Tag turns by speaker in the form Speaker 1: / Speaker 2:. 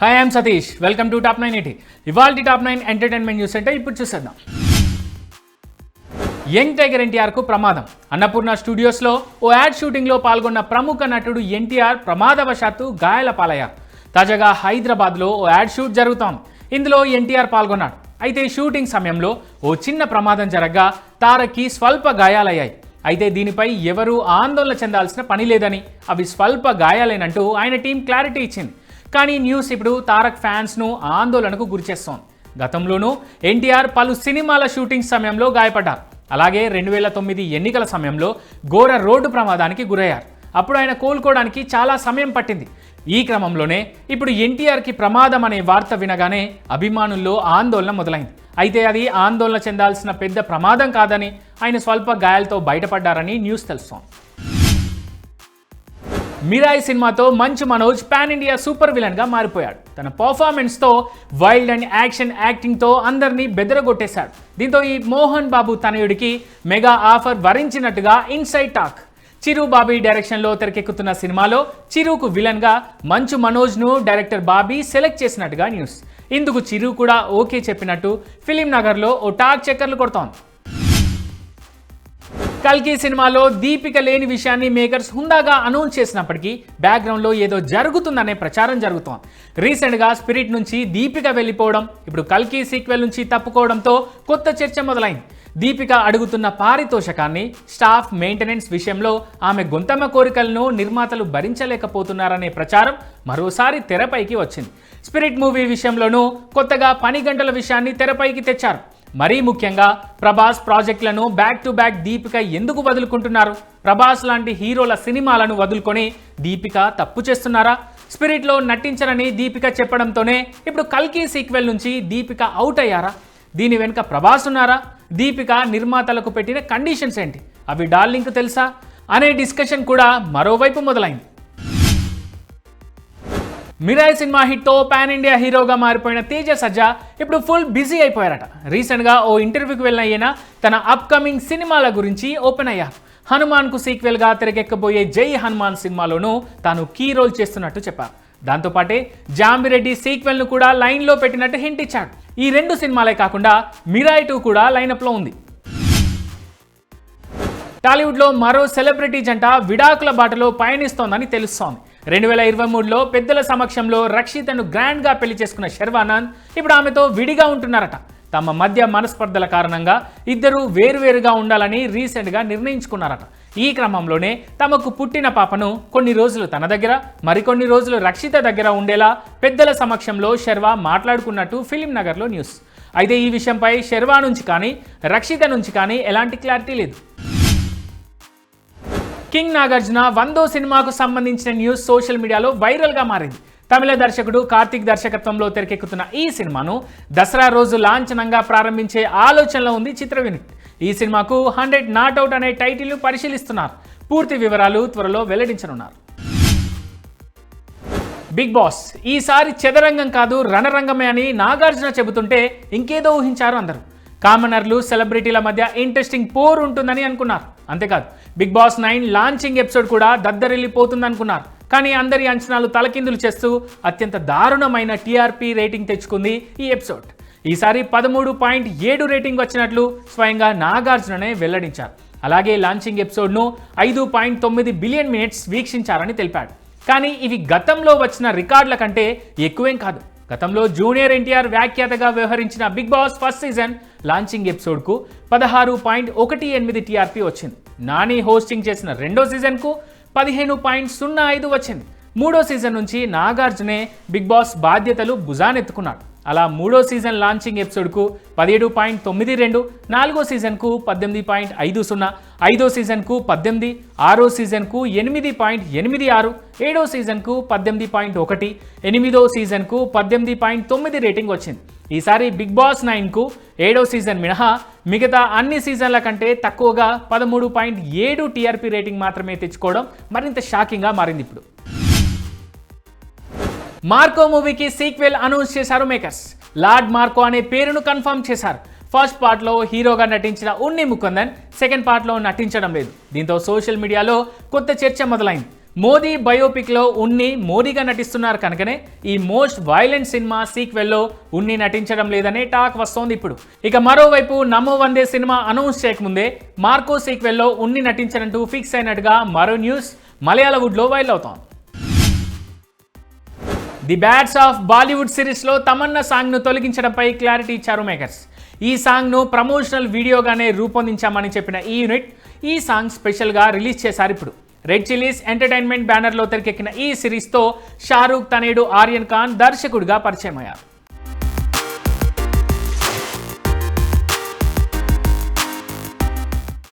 Speaker 1: Hi I am Satish welcome to top nine eighty ఇవాళ top nine entertainment news అంటే ఇప్పుడు చూసేద్దాం. Young tiger ఎన్టీఆర్కు ప్రమాదం. అన్నపూర్ణ స్టూడియోస్లో ఓ యాడ్ షూటింగ్లో పాల్గొన్న ప్రముఖ నటుడు ఎన్టీఆర్ ప్రమాదవశాత్తు గాయాల పాలయ్యారు. తాజాగా హైదరాబాద్లో ఓ యాడ్ షూట్ జరుగుతోంది. ఇందులో ఎన్టీఆర్ పాల్గొన్నాడు. అయితే షూటింగ్ సమయంలో ఓ చిన్న ప్రమాదం జరగగా తారకి స్వల్ప గాయాలయ్యాయి. అయితే దీనిపై ఎవరూ ఆందోళన చెందాల్సిన పని లేదని అవి స్వల్ప గాయాలేనంటూ ఆయన టీం క్లారిటీ ఇచ్చింది. కానీ న్యూస్ ఇప్పుడు తారక్ ఫ్యాన్స్ను ఆందోళనకు గురిచేస్తోంది గతంలోనూ ఎన్టీఆర్ పలు సినిమాల షూటింగ్ సమయంలో గాయపడ్డారు. అలాగే రెండు వేల తొమ్మిది ఎన్నికల సమయంలో ఘోర రోడ్డు ప్రమాదానికి గురయ్యారు. అప్పుడు ఆయన కోలుకోవడానికి చాలా సమయం పట్టింది. ఈ క్రమంలోనే ఇప్పుడు ఎన్టీఆర్కి ప్రమాదం అనే వార్త వినగానే అభిమానుల్లో ఆందోళన మొదలైంది. అయితే అది ఆందోళన చెందాల్సిన పెద్ద ప్రమాదం కాదని ఆయన స్వల్ప గాయాలతో బయటపడ్డారని న్యూస్ తెలుస్తోంది. మిరాయి సినిమాతో Manchu Manoj pan India super విలన్గా మారిపోయాడు. తన పర్ఫార్మెన్స్తో వైల్డ్ అండ్ యాక్షన్ యాక్టింగ్తో అందరినీ బెదరగొట్టేశాడు. దీంతో ఈ మోహన్ బాబు తనయుడికి మెగా ఆఫర్ వరించినట్టుగా ఇన్సైడ్ టాక్. చిరు బాబీ డైరెక్షన్లో తెరకెక్కుతున్న సినిమాలో చిరుకు విలన్గా మంచు మనోజ్ను డైరెక్టర్ బాబీ సెలెక్ట్ చేసినట్టుగా న్యూస్. ఇందుకు చిరు కూడా ఓకే చెప్పినట్టు ఫిలిం నగర్లో ఓ టాక్ చక్కర్లు కొడుతోంది. కల్కి సినిమాలో దీపిక లేని విషయాన్ని మేకర్స్ హుందాగా అనౌన్స్ చేసినప్పటికీ బ్యాక్గ్రౌండ్లో ఏదో జరుగుతుందనే ప్రచారం జరుగుతోంది. రీసెంట్గా స్పిరిట్ నుంచి దీపిక వెళ్ళిపోవడం ఇప్పుడు కల్కి సీక్వెల్ నుంచి తప్పుకోవడంతో కొత్త చర్చ మొదలైంది. దీపిక అడుగుతున్న పారితోషకాన్ని స్టాఫ్ మెయింటెనెన్స్ విషయంలో ఆమె గొంతమ్మ కోరికలను నిర్మాతలు భరించలేకపోతున్నారనే ప్రచారం మరోసారి తెరపైకి వచ్చింది. స్పిరిట్ మూవీ విషయంలోనూ కొత్తగా పని గంటల విషయాన్ని తెరపైకి తెచ్చారు. మరీ ముఖ్యంగా ప్రభాస్ ప్రాజెక్టులను బ్యాక్ టు బ్యాక్ దీపిక ఎందుకు వదులుకుంటున్నారు? ప్రభాస్ లాంటి హీరోల సినిమాలను వదులుకొని దీపిక తప్పు చేస్తున్నారా? స్పిరిట్లో నటించరని దీపిక చెప్పడంతోనే ఇప్పుడు కల్కి సీక్వెల్ నుంచి దీపిక అవుట్ అయ్యారా? దీని వెనుక ప్రభాస్ ఉన్నారా? దీపిక నిర్మాతలకు పెట్టిన కండిషన్స్ ఏంటి? అవి డార్లింక్ తెలుసా? అనే డిస్కషన్ కూడా మరోవైపు మొదలైంది. మిరాయ్ సినిమా హిట్తో పాన్ ఇండియా హీరోగా మారిపోయిన తేజ సజ్జా ఇప్పుడు ఫుల్ బిజీ అయిపోయారట. రీసెంట్గా ఓ ఇంటర్వ్యూకి వెళ్ళిన ఈయన తన అప్కమింగ్ సినిమాల గురించి ఓపెన్ అయ్యారు. హనుమాన్కు సీక్వెల్గా తెరకెక్కబోయే జై హనుమాన్ సినిమాలోనూ తాను కీ రోల్ చేస్తున్నట్టు చెప్పారు. దాంతోపాటే జాంబిరెడ్డి సీక్వెల్ను కూడా లైన్లో పెట్టినట్టు హింట్ ఇచ్చాడు. ఈ రెండు సినిమాలే కాకుండా మిరాయ్ టూ కూడా లైనప్లో ఉంది. టాలీవుడ్లో మరో సెలబ్రిటీ జంట విడాకుల బాటలో పయనిస్తోందని తెలుస్తోంది. రెండు వేల ఇరవై మూడులో పెద్దల సమక్షంలో రక్షితను గ్రాండ్గా పెళ్ళి చేసుకున్న శర్వానంద్ ఇప్పుడు ఆమెతో విడిగా ఉంటున్నారట. తమ మధ్య మనస్పర్ధల కారణంగా ఇద్దరు వేరువేరుగా ఉండాలని రీసెంట్గా నిర్ణయించుకున్నారట. ఈ క్రమంలోనే తమకు పుట్టిన పాపను కొన్ని రోజులు తన దగ్గర మరికొన్ని రోజులు రక్షిత దగ్గర ఉండేలా పెద్దల సమక్షంలో శర్వా మాట్లాడుకున్నట్టు ఫిలిం నగర్లో న్యూస్. అయితే ఈ విషయంపై శర్వా నుంచి కానీ రక్షిత నుంచి కానీ ఎలాంటి క్లారిటీ లేదు. కింగ్ నాగార్జున వందో సినిమాకు సంబంధించిన న్యూస్ సోషల్ మీడియాలో వైరల్గా మారింది. తమిళ దర్శకుడు కార్తిక్ దర్శకత్వంలో తెరకెక్కుతున్న ఈ సినిమాను దసరా రోజు లాంఛనంగా ప్రారంభించే ఆలోచనలో ఉంది చిత్ర యూనిట్ ఈ సినిమాకు హండ్రెడ్ నాట్ అవుట్ అనే టైటిల్ను పరిశీలిస్తున్నారు. పూర్తి వివరాలు త్వరలో వెల్లడించనున్నారు. బిగ్ బాస్ ఈసారి చదరంగం కాదు రణరంగమే అని నాగార్జున చెబుతుంటే ఇంకేదో ఊహించారు అందరూ. కామనర్లు సెలబ్రిటీల మధ్య ఇంట్రెస్టింగ్ పోర్ ఉంటుందని అనుకున్నారు. అంతేకాదు Bigg Boss nine launching episode కూడా దద్దరిల్లిపోతుంది అనుకున్నారు కానీ అందరి అంచనాలు తలకిందులు చేస్తూ అత్యంత దారుణమైన టీఆర్పీ రేటింగ్ తెచ్చుకుంది ఈ ఎపిసోడ్. ఈసారి పదమూడు పాయింట్ ఏడు రేటింగ్ వచ్చినట్లు స్వయంగా నాగార్జుననే వెల్లడించారు. అలాగే లాంచింగ్ ఎపిసోడ్ను ఐదు పాయింట్ తొమ్మిది బిలియన్ మినిట్స్ వీక్షించారని తెలిపాడు. కానీ ఇవి గతంలో వచ్చిన రికార్డుల కంటే ఎక్కువేం కాదు. గతంలో జూనియర్ ఎన్టీఆర్ వ్యాఖ్యాతగా వ్యవహరించిన Bigg Boss first season launching ఎపిసోడ్కు పదహారు పాయింట్ ఒకటి ఎనిమిది టీఆర్పీ వచ్చింది. నాని హోస్టింగ్ చేసిన రెండో సీజన్కు పదిహేను పాయింట్ సున్నా ఐదు వచ్చింది. మూడో సీజన్ నుంచి నాగార్జునే బిగ్ బాస్ బాధ్యతలు భుజానెత్తుకున్నాడు. అలా మూడో సీజన్ లాంచింగ్ ఎపిసోడ్కు పదిహేడు పాయింట్ తొమ్మిది రెండు నాలుగో సీజన్కు పద్దెనిమిది పాయింట్ ఐదు సున్నా ఐదో సీజన్కు పద్దెనిమిది ఆరో సీజన్కు ఎనిమిది పాయింట్ ఎనిమిది ఆరు ఏడో సీజన్కు పద్దెనిమిది పాయింట్ ఒకటి ఎనిమిదో సీజన్కు పద్దెనిమిది పాయింట్ తొమ్మిది రేటింగ్ వచ్చింది. ఈసారి బిగ్ బాస్ నైన్కు ఏడో సీజన్ మినహా మిగతా అన్ని సీజన్ల కంటే తక్కువగా పదమూడు పాయింట్ ఏడు టీఆర్పీ రేటింగ్ మాత్రమే తెచ్చుకోవడం మరింత షాకింగ్గా మారింది ఇప్పుడు. మార్కో మూవీకి సీక్వెల్ అనౌన్స్ చేశారు మేకర్స్. లార్డ్ మార్కో అనే పేరును కన్ఫర్మ్ చేశారు. ఫస్ట్ పార్ట్లో హీరోగా నటించిన ఉన్ని ముకుందన్ సెకండ్ పార్ట్లో నటించడం లేదు. దీంతో సోషల్ మీడియాలో కొత్త చర్చ మొదలైంది. మోదీ బయోపిక్లో ఉన్ని మోడీగా నటిస్తున్నారు కనుకనే ఈ మోస్ట్ వైలెంట్ సినిమా సీక్వెల్లో ఉన్ని నటించడం లేదనే టాక్ వస్తోంది ఇప్పుడు. ఇక మరోవైపు నమో వందే సినిమా అనౌన్స్ చేయకముందే మార్కో సీక్వెల్లో ఉన్ని నటించనంటూ ఫిక్స్ అయినట్టుగా మరో న్యూస్ మలయాళవుడ్లో వైరల్ అవుతోంది. ది బ్యాట్స్ ఆఫ్ బాలీవుడ్ సిరీస్లో తమన్నా సాంగ్ను తొలగించడంపై క్లారిటీ ఇచ్చారు మేకర్స్. ఈ సాంగ్ను ప్రమోషనల్ వీడియోగానే రూపొందించామని చెప్పిన ఈ యూనిట్ ఈ సాంగ్ స్పెషల్గా రిలీజ్ చేశారు ఇప్పుడు. రెడ్ చిల్లీస్ ఎంటర్టైన్మెంట్ బ్యానర్లో తెరకెక్కిన ఈ సిరీస్తో షారూక్ తనేడు ఆర్యన్ ఖాన్ దర్శకుడిగా పరిచయమయ్యారు.